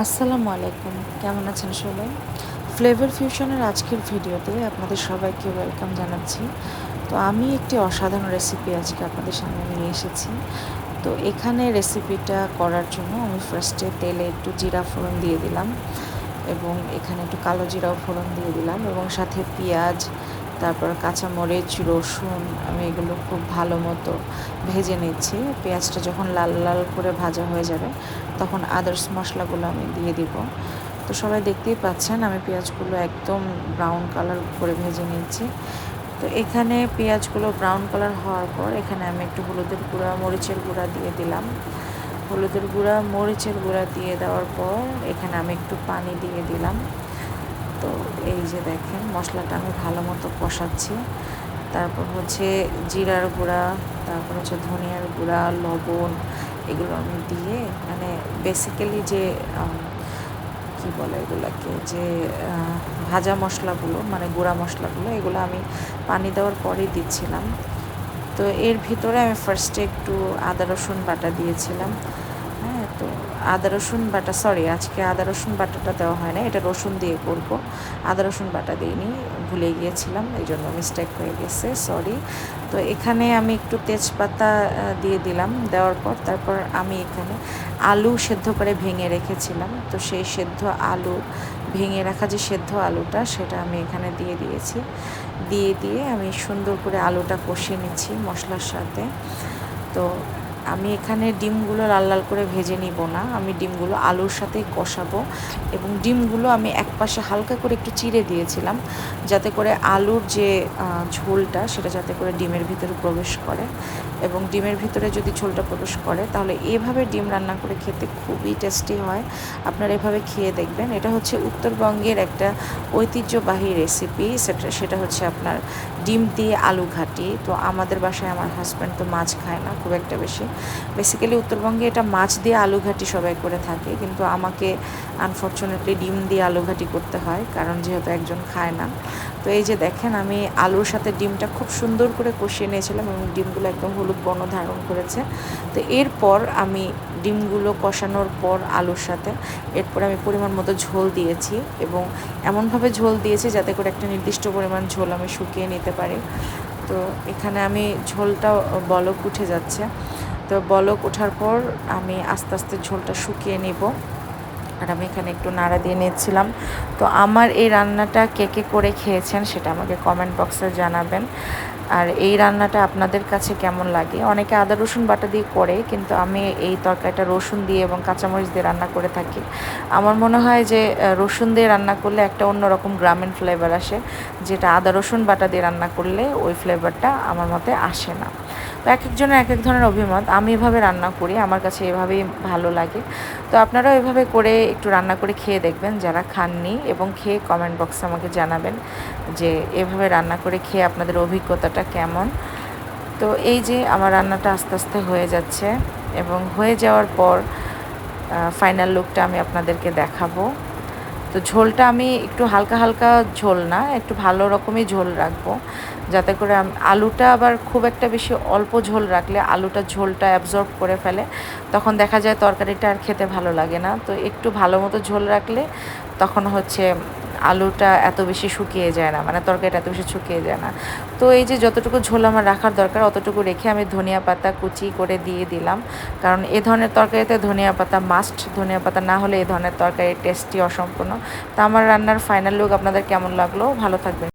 আসসালামু আলাইকুম। কেমন আছেন সবাই? ফ্লেভার ফিউশনের আজকের ভিডিওতে আপনাদের সবাইকে ওয়েলকাম জানাচ্ছি। তো আমি একটি অসাধারণ রেসিপি আজকে আপনাদের সামনে নিয়ে এসেছি। তো এখানে রেসিপিটা করার জন্য আমি ফার্স্টে তেলে একটু জিরা ফোড়ন দিয়ে দিলাম এবং এখানে একটু কালো জিরাও ফোড়ন দিয়ে দিলাম এবং সাথে পেঁয়াজ তারপর কাঁচামরিচ, রসুন, আমি এগুলো খুব ভালো মতো ভেজে নিচ্ছি। পেঁয়াজটা যখন লাল লাল করে ভাজা হয়ে যাবে, তখন আদার্স মশলাগুলো আমি দিয়ে দিব। তো সবাই দেখতেই পাচ্ছেন, আমি পেঁয়াজগুলো একদম ব্রাউন কালার করে ভেজে নিচ্ছি। তো এখানে পেঁয়াজগুলো ব্রাউন কালার হওয়ার পর, এখানে আমি একটু হলুদের গুঁড়া, মরিচের গুঁড়া দিয়ে দিলাম। হলুদের গুঁড়া, মরিচের গুঁড়া দিয়ে দেওয়ার পর, এখানে আমি একটু পানি দিয়ে দিলাম। তো এই যে দেখেন, মশলাটা আমি ভালো মতো কষাচ্ছি। তারপর হচ্ছে জিরার গুঁড়া, তারপর হচ্ছে ধনিয়ার গুঁড়া, লবণ, এগুলো আমি দিয়ে মানে বেসিক্যালি যে কি বলে এগুলোকে, যে ভাজা মশলাগুলো মানে গুঁড়া মশলাগুলো, এগুলো আমি পানি দেওয়ার পরেই দিচ্ছিলাম। তো এর ভিতরে আমি ফার্স্টে একটু আদা রসুন বাটা দিয়েছিলাম। তো আদা, রসুন বাটা সরি আজকে আদা, রসুন বাটাটা দেওয়া হয় না, এটা রসুন দিয়ে করব। আদা, রসুন বাটা দিইনি, ভুলে গিয়েছিলাম এই জন্য মিস্টেক হয়ে গেছে সরি তো এখানে আমি একটু তেজপাতা দিয়ে দিলাম, দেওয়ার পর তারপর আমি এখানে আলু সেদ্ধ করে ভেঙে রেখেছিলাম, তো সেই সেদ্ধ আলু, ভেঙে রাখা যে সেদ্ধ আলুটা, সেটা আমি এখানে দিয়ে দিয়েছি। দিয়ে দিয়ে আমি সুন্দর করে আলুটা কষিয়ে নিচ্ছি মশলার সাথে। তো আমি এখানে ডিমগুলো লাল লাল করে ভেজে নিব না। আমি ডিমগুলো আলুর সাথেই কষাবো এবং ডিমগুলো আমি একপাশে হালকা করে একটু চিড়ে দিয়েছিলাম যাতে করে আলুর যে ঝোলটা সেটা যাতে করে ডিমের ভিতরে প্রবেশ করে। এবং ডিমের ভিতরে যদি ঝোলটা প্রবেশ করে, তাহলে এভাবে ডিম রান্না করে খেতে খুবই টেস্টি হয়। আপনারা এভাবে খেয়ে দেখবেন। এটা হচ্ছে উত্তরবঙ্গের একটা ঐতিহ্যবাহী রেসিপি সেটা সেটা হচ্ছে আপনার ডিম দিয়ে আলু ঘাটি। তো আমাদের বাসায় আমার হাজব্যান্ড তো মাছ খায় না, খুব একটা বেশি। বেসিক্যালি উত্তরবঙ্গে এটা মাছ দিয়ে আলু ঘাটি সবাই করে থাকে। কিন্তু আমাকে আনফর্চুনেটলি ডিম দিয়ে আলু ঘাটি করতে হয়, কারণ যেহেতু একজন খায় না। তো এই যে দেখেন, আমি আলুর সাথে ডিমটা খুব সুন্দর করে কষিয়ে নিয়েছিলাম এবং ডিমগুলো একদম হলুদ বর্ণ ধারণ করেছে। তো এরপর আমি ডিমগুলো কষানোর পর আলুর সাথে, এরপর আমি পরিমাণ মতো ঝোল দিয়েছি এবং এমনভাবে ঝোল দিয়েছি যাতে করে একটা নির্দিষ্ট পরিমাণ ঝোল আমি শুকিয়ে নিতে পারি। তো এখানে আমি ঝোলটা বলক উঠে যাচ্ছে। তো বলক ওঠার পর আমি আস্তে আস্তে ঝোলটা শুকিয়ে নিব। আর আমি এখানে একটু নাড়া দিয়ে নিচ্ছিলাম। তো আমার এই রান্নাটা কে কে করে খেয়েছেন সেটা আমাকে কমেন্ট বক্সে জানাবেন। আর এই রান্নাটা আপনাদের কাছে কেমন লাগে? অনেকে আদা, রসুন বাটা দিয়ে করে, কিন্তু আমি এই তরকারিটা রসুন দিয়ে এবং কাঁচামরিচ দিয়ে রান্না করে থাকি। আমার মনে হয় যে রসুন দিয়ে রান্না করলে একটা অন্যরকম গ্রামীণ ফ্লেভার আসে, যেটা আদা, রসুন বাটা দিয়ে রান্না করলে ওই ফ্লেভারটা আমার মতে আসে না। তো এক একজনের এক এক ধরনের অভিমত। আমি এভাবে রান্না করি, আমার কাছে এভাবেই ভালো লাগে। তো আপনারাও এভাবে করে একটু রান্না করে খেয়ে দেখবেন, যারা খাননি এবং খেয়ে কমেন্ট বক্সে আমাকে জানাবেন যে এভাবে রান্না করে খেয়ে আপনাদের অভিজ্ঞতাটা কেমন। তো এই যে আমার রান্নাটা আস্তে আস্তে হয়ে যাচ্ছে এবং হয়ে যাওয়ার পর ফাইনাল লুকটা আমি আপনাদেরকে দেখাবো। তো ঝোলটা আমি একটু হালকা হালকা ঝোল না, একটু ভালো রকমই ঝোল রাখব। যাতে করে আলুটা আবার খুব একটা বেশি অল্প ঝোল রাখলে আলুটা ঝোলটা অ্যাবজর্ব করে ফেলে, তখন দেখা যায় তরকারিটা আর খেতে ভালো লাগে না। তো একটু ভালো মতো ঝোল রাখলে তখন হচ্ছে আলুটা এত বেশি শুকিয়ে যায় না মানে তরকারিটা এত বেশি শুকিয়ে যায় না। তো এই যে যতটুকু ঝোল আমার রাখার দরকার, অতটুকু রেখে আমি ধনিয়া পাতা কুচি করে দিয়ে দিলাম। কারণ এ ধরনের তরকারিতে ধনিয়া পাতা মাস্ট ধনিয়া পাতা না হলে এ ধরনের তরকারি টেস্টি অসম্পূর্ণ। তা আমার রান্নার ফাইনাল লুক আপনাদের কেমন লাগল? ভালো থাকবেন।